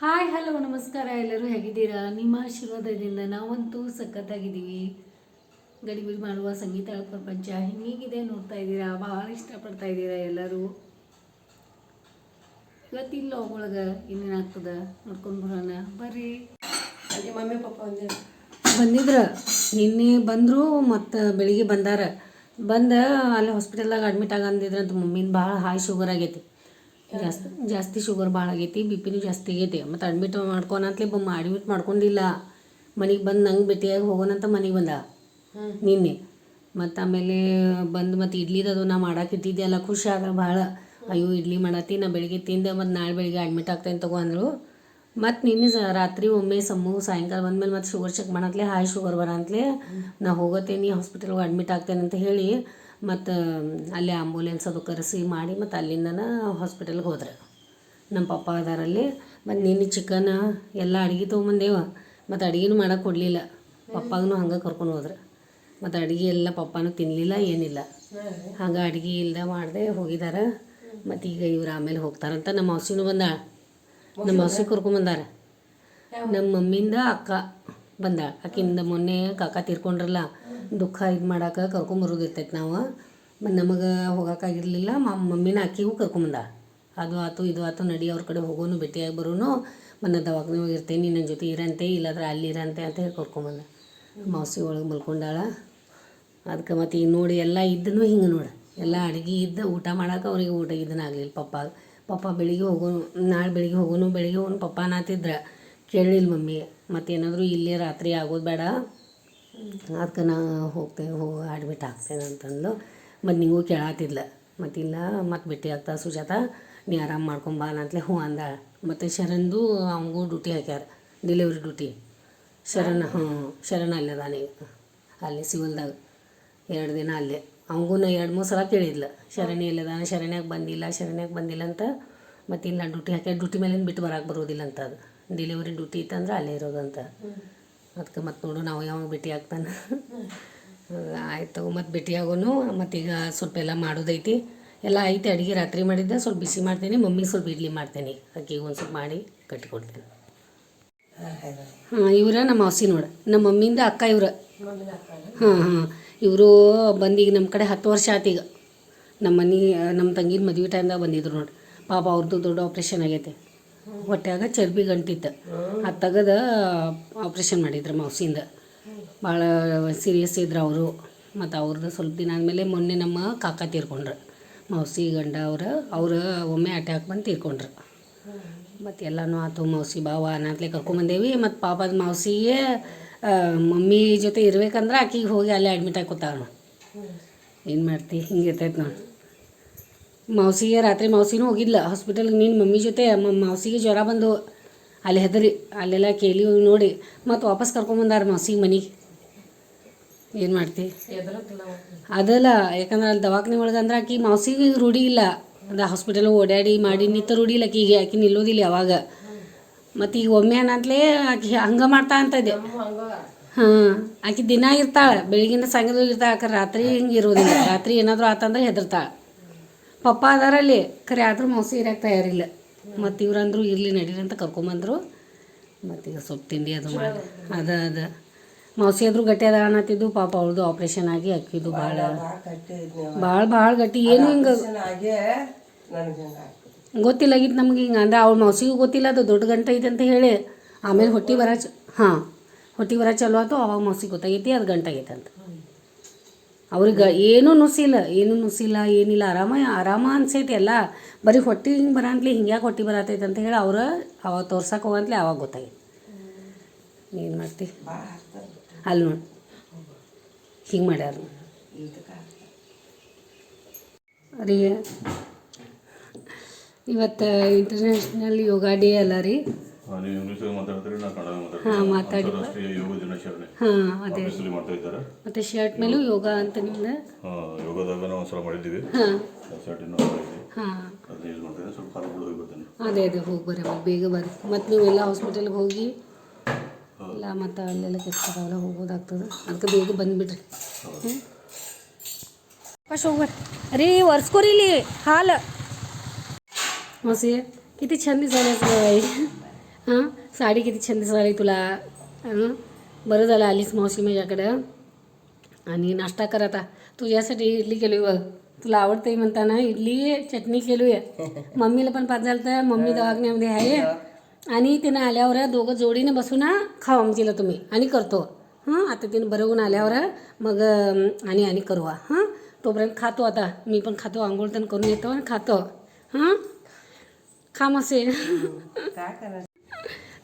Hi hello ನಮಸ್ಕಾರ ಎಲ್ಲರೂ ಹೇಗಿದ್ದೀರಾ? ನಿಮ್ಮ ಆಶೀರ್ವಾದದಿಂದ ನಾವಂತೂ ಸಖತ್ತಾಗಿದ್ದೀವಿ. ಗಡಿಬಿಡಿ ಮಾಡುವ ಸಂಗೀತ ಪ್ರಪಂಚ ಹೀಗಿದೆ ನೋಡ್ತಾ ಇದ್ದೀರಾ? ಭಾಳ ಇಷ್ಟಪಡ್ತಾ ಇದ್ದೀರಾ ಎಲ್ಲರೂ? ಇವತ್ತಿಲ್ಲ ಒಳಗೆ ಇನ್ನೇನಾಗ್ತದ ನೋಡ್ಕೊಂಡು ಬರೋಣ. ಬರ್ರಿ. ಅಲ್ಲಿ ಮಮ್ಮಿ ಪಪ್ಪ ಒಂದು ಬಂದಿದ್ರ? ನಿನ್ನೆ ಬಂದರು ಮತ್ತು ಬೆಳಿಗ್ಗೆ ಬಂದಾರ. ಬಂದ ಅಲ್ಲಿ ಹಾಸ್ಪಿಟಲ್ದಾಗ ಅಡ್ಮಿಟ್ ಆಗಂದಿದ್ರಂತ ಮಮ್ಮಿನ ಭಾಳ ಹಾಯ್ ಶುಗರ್ ಆಗೈತಿ. ಜಾಸ್ತಿ ಜಾಸ್ತಿ ಶುಗರ್ ಭಾಳ ಆಗೈತಿ ಬಿ ಪಿನೂ ಜಾಸ್ತಿ ಆಗೈತಿ. ಮತ್ತು ಅಡ್ಮಿಟ್ ಮಾಡ್ಕೊನಂತಲೇ ಬ ಅಡ್ಮಿಟ್ ಮಾಡ್ಕೊಂಡಿಲ್ಲ. ಮನೆಗೆ ಬಂದು ನಂಗೆ ಭೇಟಿಯಾಗಿ ಹೋಗೋಣಂತ ಮನೆಗೆ ಬಂದ. ನಿನ್ನೆ. ಮತ್ತು ಆಮೇಲೆ ಬಂದು ಮತ್ತು ಇಡ್ಲಿದದು ನಾ ಮಾಡಕ್ಕೆ ಇಟ್ಟಿದ್ದೆ ಅಲ್ಲ ಖುಷಿ ಆದ ಭಾಳ ಅಯ್ಯೋ ಇಡ್ಲಿ ಮಾಡತ್ತಿ ನಾ ಬೆಳಿಗ್ಗೆ ತಿಂದೆ ಮತ್ತು ನಾಳೆ ಬೆಳಿಗ್ಗೆ ಅಡ್ಮಿಟ್ ಆಗ್ತೇನೆ ತಗೋ ಅಂದರು. ಮತ್ತು ನಿನ್ನೆ ರಾತ್ರಿ ಒಮ್ಮೆ ಸಮ್ಮು ಸಾಯಂಕಾಲ ಬಂದ್ಮೇಲೆ ಮತ್ತು ಶುಗರ್ ಚೆಕ್ ಮಾಡತ್ಲೆ ಹಾಯ್ ಶುಗರ್ ಬರಂತಲೇ ನಾ ಹೋಗತ್ತೇನಿ ಹಾಸ್ಪಿಟಲ್ಗೆ ಅಡ್ಮಿಟ್ ಆಗ್ತೇನೆ ಅಂತ ಹೇಳಿ. ಮತ್ತು ಅಲ್ಲಿ ಆಂಬುಲೆನ್ಸ್ ಅದು ಕರೆಸಿ ಮಾಡಿ ಮತ್ತು ಅಲ್ಲಿಂದನ ಹಾಸ್ಪಿಟಲ್ಗೆ ಹೋದ್ರೆ. ನಮ್ಮ ಪಪ್ಪ ಅದಾರಲ್ಲಿ ಮತ್ತು ನಿನ್ನೆ ಚಿಕನ್ ಎಲ್ಲ ಅಡುಗೆ ತೊಗೊಂಬಂದೇವ. ಮತ್ತು ಅಡುಗೆನೂ ಮಾಡಕ್ಕೆ ಕೊಡಲಿಲ್ಲ. ಪಪ್ಪಾಗೂ ಹಂಗೆ ಕರ್ಕೊಂಡು ಹೋದ್ರೆ. ಮತ್ತು ಅಡುಗೆ ಎಲ್ಲ ಪಪ್ಪಾನು ತಿನ್ನಲಿಲ್ಲ ಏನಿಲ್ಲ. ಹಂಗೆ ಅಡುಗೆ ಇಲ್ಲದೆ ಮಾಡಿದೆ ಹೋಗಿದ್ದಾರೆ ಮತ್ತು ಈಗ ಇವ್ರು ಆಮೇಲೆ ಹೋಗ್ತಾರಂತ ನಮ್ಮ ಮಾವಸಿನೂ ಬಂದಾಳ. ನಮ್ಮ ಮಾವಸಿ ಕರ್ಕೊಂಬಂದಾರ ನಮ್ಮ ಮಮ್ಮಿಂದ ಅಕ್ಕ ಬಂದಾಳ. ಆಕಿಂದ ಮೊನ್ನೆ ಕಾಕ ತೀರ್ಕೊಂಡ್ರಲ್ಲ ದುಃಖ ಇದು ಮಾಡಕ್ಕೆ ಕರ್ಕೊಂಬರೋದಿರ್ತೈತೆ ನಾವು. ಮತ್ತು ನಮಗೆ ಹೋಗೋಕ್ಕಾಗಿರಲಿಲ್ಲ ಮಮ್ಮಿನ ಅಕ್ಕಿಗೂ ಕರ್ಕೊಂಬಂದ ಅದು ಆತು, ಇದು ಆತು, ನಡಿ ಅವ್ರ ಕಡೆ ಹೋಗೋನು, ಭೇಟಿಯಾಗಿ ಬರೋನು. ಮತ್ತು ನಾ ದವಾಖಾನೆ ಇರ್ತೇನೆ ನನ್ನ ಜೊತೆ ಇರಂತೆ, ಇಲ್ಲಾಂದ್ರೆ ಅಲ್ಲಿ ಇರಂತೆ ಅಂತ ಹೇಳಿ ಕರ್ಕೊಂಬಂದ ಮಾವಸಿ ಒಳಗೆ ಮಲ್ಕೊಂಡಾಳ. ಅದಕ್ಕೆ ಮತ್ತು ಈಗ ನೋಡಿ ಎಲ್ಲ ಇದ್ದನು ಹಿಂಗೆ ನೋಡಿ. ಎಲ್ಲ ಅಡುಗೆ ಇದ್ದ ಊಟ ಮಾಡೋಕೆ ಅವ್ರಿಗೆ ಊಟ ಇದನ್ನು ಆಗಲಿಲ್ಲ. ಪಪ್ಪ ಪಪ್ಪ ಬೆಳಿಗ್ಗೆ ಹೋಗೋನು, ನಾಳೆ ಬೆಳಿಗ್ಗೆ ಹೋಗೋನು ಬೆಳಿಗ್ಗೆ ಹೋಗೋನು ಪಪ್ಪ ನಾತಿದ್ರೆ ಕೇಳಲಿಲ್ಲ ಮಮ್ಮಿ ಮತ್ತೇನಾದರೂ ಇಲ್ಲೇ ರಾತ್ರಿ ಆಗೋದು ಬೇಡ. ಅದಕ್ಕೆ ನಾ ಹೋಗ್ತೇನೆ ಹೋಗಿ ಅಡ್ಮಿಟ್ ಆಗ್ತೇನೆ ಅಂತಂದು ಮತ್ತು ನಿಂಗೂ ಮತ್ತು ಮತ್ತಿಲ್ಲ ಮತ್ತು ಭೇಟಿ ಆಗ್ತಾ ಸುಜಾತ, ನೀ ಆರಾಮ ಮಾಡ್ಕೊಂಬಾ ಅಂತಲೇ ಹ್ಞೂ ಅಂದಾಳ ಮತ್ತು ಶರಣ್ದು ಅವನಿಗೂ ಡ್ಯೂಟಿ ಹಾಕ್ಯಾರ, ಡೆಲಿವರಿ ಡ್ಯೂಟಿ. ಶರಣ್, ಹ್ಞೂ, ಶರಣ್ ಅಲ್ಲೇ ಈಗ. ಅಲ್ಲಿ ಸಿವಿಲ್ದಾಗ. ಎರಡು ದಿನ ಅಲ್ಲೇ. ಅವಂಗೂ ನಾ ಎರಡು, ಮೂರು ಸಲ ಕೇಳಿದ್ಲು. ಶರಣಿ ಎಲ್ಲದಾನ ಶರಣ್ಯಾಗ ಬಂದಿಲ್ಲ ಶರಣ್ಯಾಗ ಬಂದಿಲ್ಲ ಅಂತ. ಮತ್ತು ಇಲ್ಲ ಡ್ಯೂಟಿ ಹಾಕ್ಯಾರ, ಡ್ಯೂಟಿ ಮೇಲಿಂದ ಬಿಟ್ಟು ಬರಕ್ಕೆ ಬರೋದಿಲ್ಲ ಅಂತ ಅದು. ಡೆಲಿವರಿ ಡ್ಯೂಟಿ ಇತ್ತಂದ್ರೆ ಅಲ್ಲೇ ಇರೋದಂತ ಅದಕ್ಕೆ ಮತ್ತೆ ನೋಡು, ನಾವು ಯಾವಾಗ ಭೇಟಿ ಆಗ್ತಾನೆ? ಆಯ್ತು, ಮತ್ತು ಭೇಟಿ ಆಗೋನು ಮತ್ತೀಗ ಸ್ವಲ್ಪ ಎಲ್ಲ ಮಾಡೋದೈತಿ. ಎಲ್ಲ ಐತಿ, ಅಡುಗೆ ರಾತ್ರಿ ಮಾಡಿದ್ದೆ, ಸ್ವಲ್ಪ ಬಿಸಿ ಮಾಡ್ತೀನಿ ಮಮ್ಮಿಗೆ ಸ್ವಲ್ಪ ಇಡ್ಲಿ ಮಾಡ್ತೀನಿ. ಅಕ್ಕಿಗೆ ಒಂದು ಸ್ವಲ್ಪ ಮಾಡಿ ಕಟ್ಟಿಕೊಡ್ತೀನಿ. ಹಾಂ ಇವರ ನಮ್ಮ ಹಸಿ ನೋಡು, ನಮ್ಮ ಮಮ್ಮಿಯಿಂದ ಅಕ್ಕ ಇವ್ರ. ಹಾಂ ಹಾಂ ಇವರು ಬಂದೀಗ ನಮ್ಮ ಕಡೆ ಹತ್ತು ವರ್ಷ ಆತು ಈಗ. ನಮ್ಮ ಮನೆ ನಮ್ಮ ತಂಗಿನ ಮದುವೆ ಟೈಮ್ದಾಗ ಬಂದಿದ್ರು ನೋಡಿ. ಪಾಪ ಅವ್ರದ್ದು ದೊಡ್ಡ ಆಪ್ರೇಷನ್ ಆಗೈತೆ. ಹೊಟ್ಯಾಗ ಚರ್ಬಿ ಗಂಟಿತ್ತು ಅದು ತೆಗೆದು ಆಪ್ರೇಷನ್ ಮಾಡಿದ್ರು ಮೌಸಿಂದ ಭಾಳ ಸೀರಿಯಸ್ ಇದ್ರು ಅವರು. ಮತ್ತು ಅವ್ರದ್ದು ಸ್ವಲ್ಪ ದಿನ ಆದಮೇಲೆ ಮೊನ್ನೆ ನಮ್ಮ ಕಾಕ ತೀರ್ಕೊಂಡ್ರು. ಮೌಸಿ ಗಂಡ ಅವರು ಅವರು ಒಮ್ಮೆ ಅಟ್ಯಾಕ್ ಬಂದು ತೀರ್ಕೊಂಡ್ರು. ಮತ್ತು ಎಲ್ಲನೂ ಆತು ಮೌಸಿ ಬಾವ ಅನ್ನತ್ಲೆ ಕರ್ಕೊಂಬಂದೇವಿ ಮತ್ತು ಪಾಪದ ಮೌಸಿಗೆ ಮಮ್ಮಿ ಜೊತೆ ಇರ್ಬೇಕಂದ್ರೆ ಆಕಿಗೆ ಹೋಗಿ ಅಲ್ಲೇ ಅಡ್ಮಿಟ್ ಆಗಿ ಏನು ಮಾಡ್ತಿ? ಹಿಂಗೆ ಇರ್ತೈತೆ ನೋಡಿ. ಮೌಸಿಗೆ ರಾತ್ರಿ ಮಾವಸಿನೂ ಹೋಗಿದ್ಲ. ಹಾಸ್ಪಿಟಲ್ಗೆ ನೀನು ಮಮ್ಮಿ ಜೊತೆ ಮಾವಸಿಗೆ ಜ್ವರ ಬಂದು ಅಲ್ಲಿ ಹೆದರಿ. ಅಲ್ಲೆಲ್ಲ ಕೇಳಿ ನೋಡಿ. ಮತ್ತು ವಾಪಸ್ ಕರ್ಕೊಂಬಂದಾರ ಮಾವಸಿಗೆ ಮನೆಗೆ. ಏನು ಮಾಡ್ತಿ? ಅದೆಲ್ಲ, ಯಾಕಂದ್ರೆ ಅಲ್ಲಿ ದವಾಖಾನೆ ಒಳಗೆ ಅಂದ್ರೆ ಆಕಿ ಮಾವಸಿಗೆ ರೂಢಿ ಇಲ್ಲ. ಅದು ಹಾಸ್ಪಿಟಲ್ ಓಡಾಡಿ ಮಾಡಿ ನಿಂತ ರೂಢಿ ಇಲ್ಲ ಆಕಿಗೆ. ಆಕಿ ನಿಲ್ಲೋದಿಲ್ಲ ಯಾವಾಗ. ಮತ್ತು ಈಗ ಒಮ್ಮೆ ಅನ್ನತ್ಲೇ ಆಕಿ ಹಂಗೆ ಮಾಡ್ತಾ ಅಂತ ಇದೆ. ಹಾಂ, ಆಕಿ ದಿನ ಇರ್ತಾಳೆ. ಬೆಳಗಿನ ಸಾಯಂಕಾಲ ಇರ್ತಾಳೆ. ಯಾಕಂದ್ರೆ ರಾತ್ರಿ ಹಿಂಗೆ ಇರೋದಿಲ್ಲ. ರಾತ್ರಿ ಏನಾದರೂ ಆತಂದ್ರೆ ಹೆದರ್ತಾಳೆ. ಪಪ್ಪ ಅದಾರಲ್ಲಿ ಖರೆ ಆದರೂ ಮೋಸ ಇರಕ್ಕೆ ತಯಾರಿಲ್ಲ. ಮತ್ತು ಇವ್ರಂದ್ರು ಇರಲಿ ನಡೀರಿ ಅಂತ ಕರ್ಕೊಂಬಂದರು. ಮತ್ತೀಗ ಸೊಪ್ಪು ತಿಂಡಿ ಅದು ಮಾಡಿ ಅದ ಅದ. ಮೌಸಿ ಆದರೂ ಗಟ್ಟಿ ಅದ ಅನ್ನತ್ತಿದ್ದು ಪಾಪ ಅವಳದು ಆಪ್ರೇಷನ್ ಆಗಿ ಅಕ್ಕಿದ್ದು ಭಾಳ ಭಾಳ ಭಾಳ ಗಟ್ಟಿ ಏನು ಹಿಂಗೆ ಗೊತ್ತಿಲ್ಲಾಗಿತ್ತು ನಮ್ಗೆ ಹಿಂಗೆ. ಅಂದ್ರೆ ಅವ್ಳ ಮೌಸಿಗೂ ಗೊತ್ತಿಲ್ಲ ಅದು ದೊಡ್ಡ ಗಂಟೆ ಐತೆ ಅಂತ ಹೇಳಿ. ಆಮೇಲೆ ಹೊಟ್ಟೆ ಬರ ಹಾಂ ಹೊಟ್ಟೆ ಬರ ಚಲೋ ಆಯ್ತು ಅವಾಗ ಮೌಸಿಗೆ ಗೊತ್ತಾಗೈತಿ ಅದು ಗಂಟೆ ಆಗೈತೆ ಅಂತ ಅವ್ರಿಗೆ ಏನೂ ನುಸಿಲ್ಲ ಏನೂ ನುಸಿಲ್ಲ, ಏನಿಲ್ಲ, ಆರಾಮ ಆರಾಮ ಅನ್ಸೈತಿ ಎಲ್ಲ ಬರೀ ಹೊಟ್ಟೆ ಹಿಂಗೆ ಬರಾಂತ್ಲಿ ಹಿಂಗ್ಯಾಕೆ ಹೊಟ್ಟೆ ಬರತೈತೆ ಅಂತ ಹೇಳಿ ಅವ್ರು ಅವಾಗ ತೋರ್ಸಕ್ಕೆ ಹೋಗಂತ್ಲಿ ಅವಾಗ ಗೊತ್ತಾಗೈತಿ. ಏನು ಮಾಡ್ತಿ? ಅಲ್ಲಿ ನೋಡಿ. ಹಿಂಗೆ ಮಾಡ್ಯಾರ ರೀ, ಇವತ್ತು ಇಂಟರ್ನ್ಯಾಷನಲ್ ಯೋಗ ಡೇ ಅಲ್ಲ ರೀ. ನೀವು ಮಾತಾಡಿ. ಹಾಂ ಅದೇ. ಶರ್ಟ್ ಮೇಲೂ ಯೋಗ ಅಂತ ಮಾಡಿದ್ದೀವಿ. ಹಾಂ. ಅದೇ ಅದೇ ಹೋಗಿ ಬೇಗ ಬರ್ರಿ ಮತ್ತೆ ನೀವೆಲ್ಲ ಹಾಸ್ಪಿಟಲ್ಗೆ ಹೋಗಿ ಇಲ್ಲ ಮತ್ತು ಅಲ್ಲೆಲ್ಲ ಕೆಲಸ ಅವೆಲ್ಲ ಹೋಗೋದಾಗ್ತದೆ. ಅದಕ್ಕೆ ಬೇಗ ಬಂದುಬಿಡ್ರಿ. ಹ್ಞೂ ಫಸ್ಟ್ ಹೋಗ್ಬರ್ ರೀ ಒರ್ಸ್ಕೊರಿ ಹಾಲು. ಮಸಿ ಕಿತಿ ಚಂದ ಸರ್ हां? साडी किती छान दिसाली तुला? हं? बरं झालं आलीस मावशी माझ्याकडं. आणि नाश्ता कर आता. तुझ्यासाठी इडली केली बघ. तुला आवडते म्हणताना इडली चटणी केली आहे मम्मीला पण पाच झालं तर मम्मी दवाखान्यामध्ये आहे. आणि तिनं आल्यावर दोघं जोडीनं बसून ना खाऊ आमचीला तुम्ही. आणि करतो. हां आता तिनं बरं होऊन आल्यावर मग आणि आणि करू. हां तोपर्यंत खातो आता. मी पण खातो आंघोळ पण करून येतो आणि खातो. हां? खा मसे.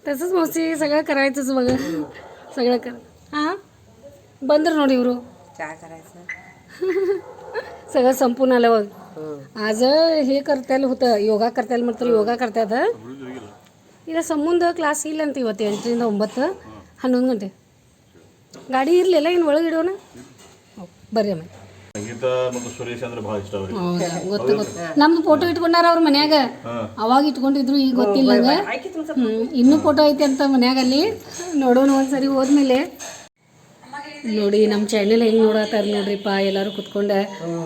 तसंच मौसी सगळं करायचंच बघ सगळं कर हां बंदर ನೋಡಿ ಇವರು काय करायचं सगळं संपून आलं बघ हं. आज हे करतायला होतं ಯೋಗ करतायला ಮಾತ್ರ ಯೋಗ करतात ಇಲ್ಲ ಸಂಬಂಧ ಕ್ಲಾಸ್ ಇಲ್ಲ ಅಂತ ಇವತ್ತು ಎಂಟರಿಂದ ಒಂಬತ್ತು ಹನ್ನೊಂದು ಗಂಟೆ ಗಾಡಿ ಇರಲಿಲ್ಲ ಇನ್ನು ಒಳಗೆ ಇಡೋಣ ಹ್ಮ್, ಬರ್ರಿ ಅಮ್ಮ ಗೊತ್ತು ಗೊತ್ತು. ನಮ್ದು ಫೋಟೋ ಇಟ್ಕೊಂಡಾರ ಅವ್ರ ಮನ್ಯಾಗ. ಅವಾಗ ಇಟ್ಕೊಂಡಿದ್ರು ಈಗ ಗೊತ್ತಿಲ್ಲ ಹ್ಮ್ ಇನ್ನೂ ಫೋಟೋ ಐತೆ ಅಂತ ಮನ್ಯಾಗ ಅಲ್ಲಿ ನೋಡೋಣ ಒಂದ್ಸರಿ ಹೋದ್ಮೇಲೆ. ನೋಡಿ ನಮ್ಮ ಚಾನೆಲ್ ಹೆಂಗ್ ನೋಡತ್ತಾರ ನೋಡ್ರಿಪ್ಪ ಎಲ್ಲಾರು ಕುತ್ಕೊಂಡ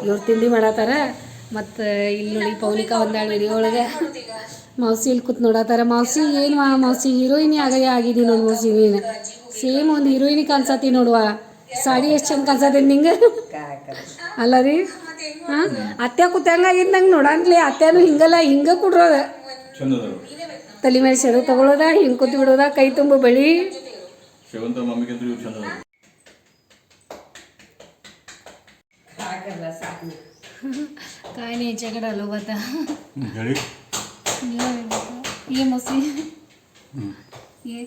ಇವ್ರು ತಿಂಡಿ ಮಾಡತ್ತಾರ ಮತ್ತು ಇಲ್ಲಿ ನೋಡಿ ಪೌನಿಕಾ ಒಂದಾಳು ವಿಡಿಯೋ ಮಾವಸಿ ಇಲ್ಲಿ ಕುತ್ ನೋಡತ್ತಾರ ಮಾವಸಿ ಏನು ಮೌಸಿ ಹೀರೋಯಿನ್ ಆಗಯ ಆಗಿದ್ದೀನಿ ನೋಡಿ ಮೌಸಿ ನೀನು. ಸೇಮ್ ಒಂದು ಹೀರೋಯಿನ್ ಕಾಣ್ಸತಿ ನೋಡುವ. ಸಾಡಿ ಎಷ್ಟು ಚಂದ ಕಾಣಿಸತ್ತೆ ನಿಂಗೆ? ಅಲ್ಲ ರೀ? ಹಾಂ? ಅತ್ತೆ ಕೂತಂಗಾಗಿದ್ದು ನಂಗೆ ನೋಡಂಗ್ಲಿ ಅತ್ತೆನೂ ಹಿಂಗಲ್ಲ ಹಿಂಗೆ ಕೊಡ್ರೋದ. ತಲೆ ಮೇಲೆ ಸೆರಗು ತಗೊಳ್ಳೋದ ಹಿಂಗೆ ಕೂತು ಬಿಡೋದ ಕೈ ತುಂಬ ಬಳಿ. ಕಾಯಿಲೆ ಈಚೆ ಕಡೆ ಅಲ್ಲ ಬತ್ತ ಏ ಮಸಿ? ಏ?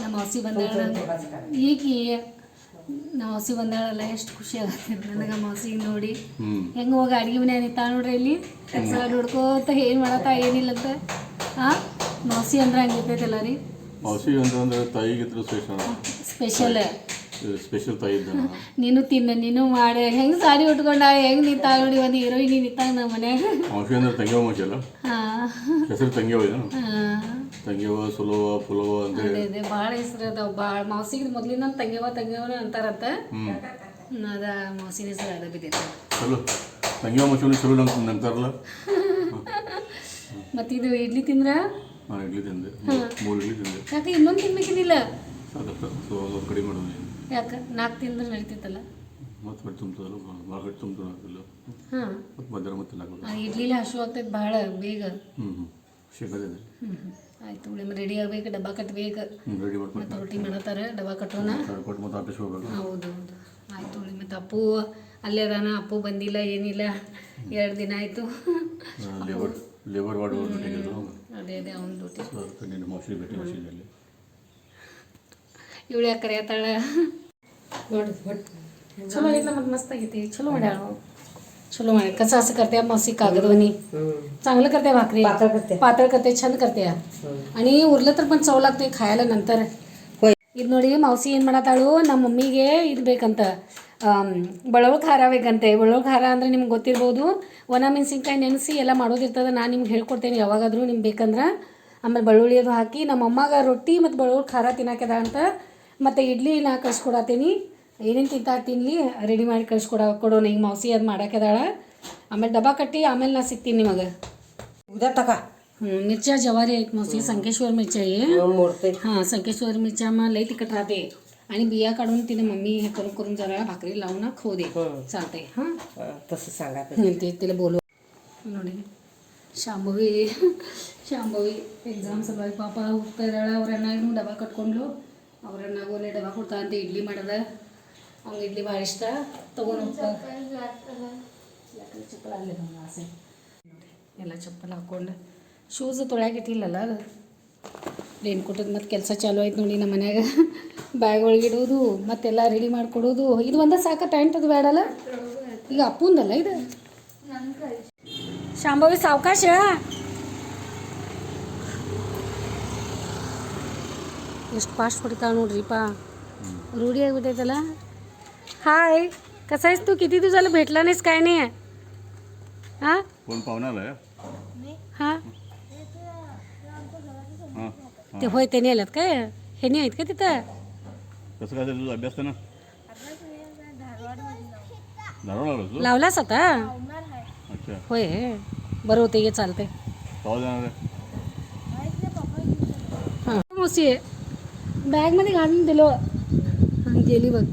ನಮ್ಮ ಹಸಿ ಬಂದ ಈಕಿ ಮೌಸಿ ಬಂದಾಳಲ್ಲ ಎಷ್ಟು ಖುಷಿ ಆಗತ್ತೆ ನನಗೆ ಮಾವಸಿಗೆ ನೋಡಿ. ಹೆಂಗ ಹೆಂಗೆ ಅಡಿಗೆ ಮನೆ ನಿಂತಾಳ ನೋಡ್ರಿ ಇಲ್ಲಿ? ಕೆಲಸ ನೋಡ್ಕೋತ ಏನು ಮಾಡತ್ತ ಏನಿಲ್ಲ ಅಂತ. ಹಾ ಮಾವಸಿ ಅಂದ್ರೆ ಹಂಗಿರ್ತೈತಲ್ಲ ರೀ? ಮಾವಸಿ ಅಂತಂದ್ರೆ ತಾಯಿಗಿದ್ರು ಸ್ಪೆಷಲ್ ಸ್ಪೆಷಲ್ ಸ್ಪೆಷಲ್ ತಾಯಿ ಇದ್ದ ನೀನು ತಿನ್ನ ನೀನು ಮಾಡ. ಹೆಂಗ್ ಸಾರಿ ಉಟ್ಕೊಂಡ ಹೆಂಗ್ ನಿಂತಾಳ ನೋಡಿ ಒಂದು ಹೀರೋಯಿನಿ ನಿಂತಾಗ ನಮ್ಮ ಮನ್ಯಾಗ ಮೌಸಿ ಅಂದ್ರೆ ತಂಗಿ ಮೌಸಿ ಅಲ್ಲ? ಹೆಸರು ತಂಗಿ ಇದೆ ಹಾಂ. ತಂಗ್ಯವ ಸುಲವ ಪುಲವ ಅಂತ ಅದೇ ಭಾಳ ಹೆಸರು ಅದಾವ ಭಾಳ ಮೌಸಿಗೆ ಮೊದ್ಲಿಂದ ತಂಗ್ಯವ ತಂಗ್ಯವ ಅಂತಾರಂತ. ಅದ ಮೌಸಿನ ಹೆಸರು ಅದ ಬಿದ್ದೈತೆ ಚಲೋ. ತಂಗ್ಯವ ಮೌಸಿ ಚಲೋ ನಂಗೆ ನಂಗ್ತಾರಲ್ಲ ಮತ್ತು ಇದು ಇಡ್ಲಿ ತಿಂದ್ರ? ನಾನು ಇಡ್ಲಿ ತಿಂದೆ. ಮೂರು ಇಡ್ಲಿ ತಿಂದೆ. ಯಾಕೆ ಇನ್ನೊಂದು ತಿನ್ಬೇಕಿದ್ದಿಲ್ಲ ಸಾಕತ್ತ ಸೊ ಅದೊಂದು ಕಡಿಮೆ ಮಾಡೋದು ಯಾಕೆ? ನಾಲ್ಕು ತಿಂದ್ರೆ ನಡೀತಿತ್ತಲ್ಲ? ಮತ್ತೆ ಹೊಟ್ಟೆ ತುಂಬ್ತದಲ್ಲ ಭಾಳ ಹೊಟ್ಟೆ ತುಂಬ್ತದಿಲ್ಲ ಹಾಂ. ಮತ್ತೆ ಮಧ್ಯಾಹ್ನ ಮತ್ತೆ ಹಾಕೋದು ಆ ಇಡ್ಲಿಲಿ ಹಸು ಆಗ್ತೈತೆ ಭಾಳ ಬೇಗ. ಹ್ಞೂ ಹ್ಞೂ ಶೇಖರಿದೆ ಹ್ಞೂ ಆಯ್ತು ಮೇಡಮ್ ರೆಡಿ ಆಗ್ಬೇಕು ಡಬ್ಬ ಕಟ್ಟಬೇಕು ರೆಡಿ ಮತ್ತು ರೊಟ್ಟಿ ಮಾಡತ್ತಾರ ಡಬ್ಬ ಕಟ್ಟೋಣ ಕೊಟ್ಟು ಮತ್ತೆ ಆಫೀಸ್ ಹೋಗ್ಬೇಕು. ಹೌದು ಹೌದು. ಆಯ್ತು ಉಳಿ ಮತ್ತು ಅಪ್ಪು ಅಲ್ಲೇ ಅದಾನ ಅಪ್ಪು ಬಂದಿಲ್ಲ ಏನಿಲ್ಲ. ಎರಡು ದಿನ ಆಯಿತು. ಲೇಬರ್ ಲೇಬರ್ ವಾರ್ಡ್ ಅದೇ ಅದೇ ಅವ್ನ ಡ್ಯೂಟಿ ನಿನ್ನ ಮೌಸಿ ಭೇಟಿ ಮಾಡಿಸಿದಲ್ಲಿ ಇವಳು ಯಾಕೆ ಕರೆಯತ್ತಾಳ ನೋಡಿ ಚಲೋ ಐತಿ ಮತ್ತೆ ಮಸ್ತ್ ಆಗೈತಿ ಚಲೋ ಮಾಡ್ಯಾಳ ಅವ್ಳು. चलो म्हणे कसं असं करते मसी कागदवणी चांगलं करते भाकरी पातळ करते. पातळ करते छान करते आणि उरलं तर पण चव लागते खायला नंतर होय ಇದು ನೋಡಿ ಮೌಸಿ ಏನು ಮಾಡತ್ತಾಳು ನಮ್ಮ ಮಮ್ಮಿಗೆ ಇದು ಬೇಕಂತ ಬಳವಳು ಖಾರ ಬೇಕಂತೆ ಬಳವಳು ಖಾರ ಅಂದರೆ ನಿಮ್ಗೆ ಗೊತ್ತಿರ್ಬೋದು ಒಣ ಮೆಣಸಿನ್ಕಾಯಿ ನೆನೆಸಿ ಎಲ್ಲ ಮಾಡೋದಿರ್ತದೆ ನಾನು ನಿಮ್ಗೆ ಹೇಳ್ಕೊಡ್ತೇನೆ ಯಾವಾಗಾದರೂ ನಿಮ್ಗೆ ಬೇಕಂದ್ರೆ ಆಮೇಲೆ ಬೆಳ್ಳುಳ್ಳಿ ಅದು ಹಾಕಿ ನಮ್ಮ ಅಮ್ಮಗೆ ರೊಟ್ಟಿ ಮತ್ತು ಬೆಳ್ಳುಳ್ಳಿ ಖಾರ ತಿನ್ನಕ್ಯದ ಅಂತ ಮತ್ತು ಇಡ್ಲಿ ನಾ ಕಳ್ಸ್ಕೊಡತ್ತೀನಿ ಏನೇನು ತಿಂತಾ ತಿನ್ಲಿ ರೆಡಿ ಮಾಡಿ ಕಳ್ಸ್ಕೊಡ ಕೊಡೋಣ ಈಗ ಮೌಸಿ ಅದು ಮಾಡಾಕ್ಯದಾಳ ಆಮೇಲೆ ಡಬ್ಬ ಕಟ್ಟಿ ಆಮೇಲೆ ನಾ ಸಿಗ್ತೀನಿ ನಿಮಗೆ उद्या टाका हं, मिरच्या ज्वारी आहेत मौसी संकेश्वर मिरच्या आहे मोडते हां संकेश्वर मिरच्या मग लई तिखट राहते आणि बिया काढून तिने मम्मी हे करून करून जरा भाकरी लावून ना खाऊ दे हं. चालते हां तसं सांगा ते तिला बोलू ನೋಡಿ ಶಾಂಭವಿ ಶಾಂಭವಿ ಎಕ್ಸಾಮ್ ಸಲುವಾಗಿ ಪಾಪ ಹೋಗ್ತಾ ಇದ್ದಾಳೆ ಅವ್ರನ್ನ ಇನ್ನು ಡಬ್ಬ ಕಟ್ಕೊಂಡು ಅವ್ರನ್ನ ಓಲೆ ಡಬ್ಬ ಕೊಡ್ತಾ ಅಂತ ಇಡ್ಲಿ ಮಾಡದ. ಅವ್ನು ಇಡ್ಲಿ ಭಾಳ ಇಷ್ಟ. ತೊಗೊಂಡು ಹೋಗ್ತಾ ಯಾಕಂದ್ರೆ ಚಪ್ಪಲ್ ಅಲ್ಲೇ ನಮ್ಗೆ ಆಸೆ. ನೋಡಿ ಎಲ್ಲ ಚಪ್ಪಲ್ ಹಾಕ್ಕೊಂಡು ಶೂಸ್ ತೊಳ್ಯಾಕಿಟ್ಟಿಲ್ಲಲ್ಲ ರೇನ್ ಕೊಟ್ಟದ್ದು ಮತ್ತು ಕೆಲಸ ಚಾಲು ಆಯ್ತು ನೋಡಿ ನಮ್ಮ ಮನ್ಯಾಗ. ಬ್ಯಾಗ್ ಒಳಗೆ ಇಡೋದು ಮತ್ತೆಲ್ಲ ರೆಡಿ ಮಾಡಿಕೊಡೋದು ಇದು ಒಂದ ಸಾಕ ಟೈಮ್ ಅದು ಬೇಡಲ್ಲ ಈಗ ಅಪ್ಪಂದಲ್ಲ ಇದು? ಶಾಂಭವಿ ಸಾವಕಾಶ? ಎಷ್ಟು ಫಾಸ್ಟ್ ಹೊಡಿತಾಳ ನೋಡ್ರಿಪ್ಪ रूढी ಆಗ್ಬಿಟ್ಟೈತಲ್ಲ हाय कसा आहेस तू किती दिवसाला भेटला नाहीस काय नाही हां कोण पाहुणा आलाय हां हां ते होय त्यांनी आल्यात काय हे नाही आहेत का तिथं कसं काय तुझा अभ्यास ना धारवाड लागलो तू लावलास आता अच्छा होय बरं होते ये चालते पाव जाणार आहे मावशी बॅगमध्ये घालून दिलो हां गेली बघ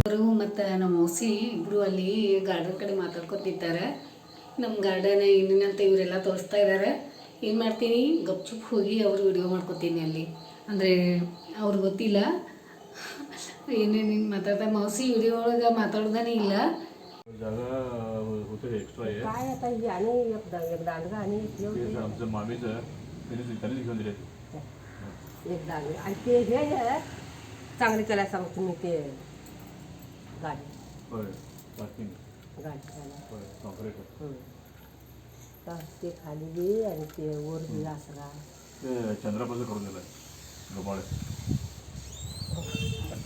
ಅವರು ಮತ್ತು ನಮ್ಮ ಮೌಸಿ ಇಬ್ಬರು ಅಲ್ಲಿ ಗಾರ್ಡನ್ ಕಡೆ ಮಾತಾಡ್ಕೊತಿದ್ದಾರೆ ನಮ್ಮ ಗಾರ್ಡನ್ ಇನ್ನೇನಂತ ಇವರೆಲ್ಲ ತೋರಿಸ್ತಾ ಇದ್ದಾರೆ ಏನು ಮಾಡ್ತೀನಿ ಗಪ್ಚುಪ್ ಹೋಗಿ ಅವರು ವಿಡಿಯೋ ಮಾಡ್ಕೊತೀನಿ ಅಲ್ಲಿ ಅಂದರೆ ಅವ್ರಿಗೆ ಗೊತ್ತಿಲ್ಲ ಏನೇನು ಹಿಂಗೆ ಮಾತಾಡ್ತಾ ಮೌಸಿ ವಿಡಿಯೋ ಒಳಗೆ ಮಾತಾಡೋದೇ ಇಲ್ಲ जागा होते एक्स्ट्रा आहे काय आता ही आणि एक दा- एक दांडगा आणि एक हे ते आमचं मामीचं घेऊन दिले एक दांडगा आणि ते हे चांगले त्याला सांगतो मी ते गाडी. होय. पार्किंग. गाडी त्याला होय. कॉन्क्रीट. तर ते खाली बी आणि ते वर बी असं राहा. ते चंद्रापासून करून दिलं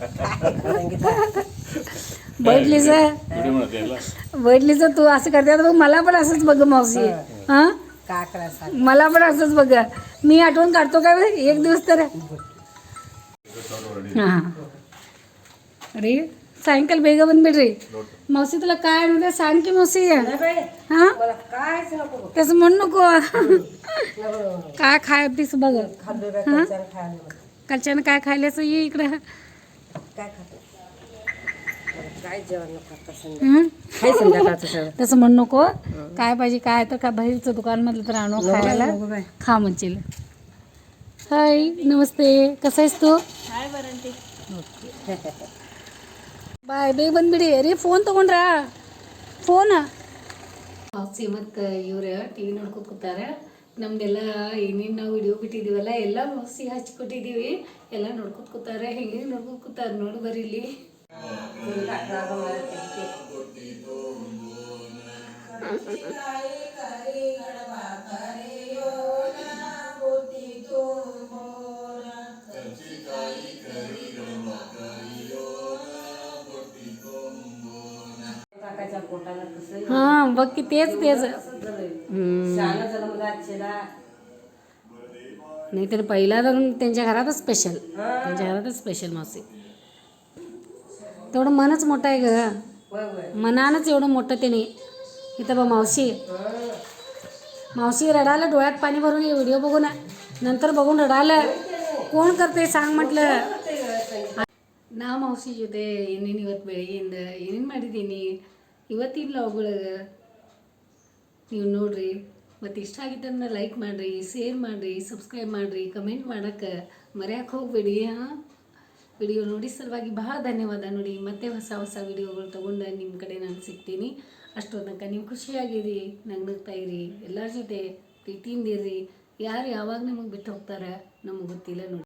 व्हिडिओ म्हणत यायला. बघलीस तू. असं करते बघ मला पण असंच बघ मावशी. हां? मला पण असंच बघा मी आठवण काढतो काय एक दिवस तर. अरे सायंकाल बेग बन भेट रे. मावशी तुला काय आणू सांग की मावशी. हा? तसं म्हणू नको. काय खाय तीस बघ. हां? कालच्यानं काय खायल्याचं ये इकडं. काय जेवण तसं म्हणू नको. काय पाहिजे काय तर काय बाहेरचं दुकानमधलं तर आणू खायला नको बाई. खा म्हणशील हाय नमस्ते कसं आहेस तू ಬಾಯ್ ಬೇಗ ಬಂದ್ಬಿಡಿ ರೀ ಫೋನ್ ತೊಗೊಂಡ್ರ ಫೋನ್ ಮಾವಸಿ ಮತ್ತು ಇವ್ರು ಟಿ ವಿ ನೋಡ್ಕೊತ ಕೂತಾರೆ ನಮ್ದೆಲ್ಲ ಏನೇನು ನಾವು ವಿಡಿಯೋ ಬಿಟ್ಟಿದ್ದೀವಲ್ಲ ಎಲ್ಲ ಮಾವಸಿ ಹಚ್ಕೊಟ್ಟಿದ್ದೀವಿ ಎಲ್ಲ ನೋಡ್ಕೊತ ಕೂತಾರೆ ಹೆಂಗೆ ನೋಡ್ಕೊತ ಕೂತಾರೆ ನೋಡಿ ಬರ್ರಿ हां बघ की तेच तेच. नाही तर पहिला धरून त्यांच्या घरातच स्पेशल त्यांच्या घरातच स्पेशल मावशी. तेवढं मनच मोठं आहे ग. मनानंच एवढं मोठं त्याने. इथं बा मावशी मावशी रडायला डोळ्यात पाणी भरून हे व्हिडिओ बघून नंतर बघून रडायला कोण करते सांग म्हटलं ನಾ ಮಾವಸಿ ಜೊತೆ ಏನೇನು ಇವತ್ತು ಬೆಳಗ್ಗೆಯಿಂದ ಏನೇನು ಮಾಡಿದ್ದೀನಿ ಇವತ್ತಿನ ಲಾಗ್ಗಳಿಗೆ ನೀವು ನೋಡ್ರಿ ಮತ್ತು ಇಷ್ಟ ಆಗಿದ್ದನ್ನು ಲೈಕ್ ಮಾಡಿರಿ ಶೇರ್ ಮಾಡಿರಿ ಸಬ್ಸ್ಕ್ರೈಬ್ ಮಾಡಿರಿ ಕಮೆಂಟ್ ಮಾಡೋಕ್ಕೆ ಮರೆಯೋಕೆ ಹೋಗಬೇಡಿ ಹಾಂ ವಿಡಿಯೋ ನೋಡಿ ಸಲುವಾಗಿ ಭಾಳ ಧನ್ಯವಾದ ನೋಡಿ ಮತ್ತೆ ಹೊಸ ಹೊಸ ವಿಡಿಯೋಗಳು ತೊಗೊಂಡು ನಿಮ್ಮ ಕಡೆ ನಾನು ಸಿಗ್ತೀನಿ ಅಷ್ಟೋ ತನಕ ನೀವು ಖುಷಿಯಾಗಿರಿ ನಗ್ನಗ್ತಾ ಇರಿ, ಎಲ್ಲರ ಜೊತೆ ಪ್ರೀತಿಯಿಂದ ಇರ್ರಿ. ಯಾರು ಯಾವಾಗ ನಿಮಗೆ ಬಿಟ್ಟು ಹೋಗ್ತಾರೆ ನಮಗೆ ಗೊತ್ತಿಲ್ಲ ನೋಡಿ.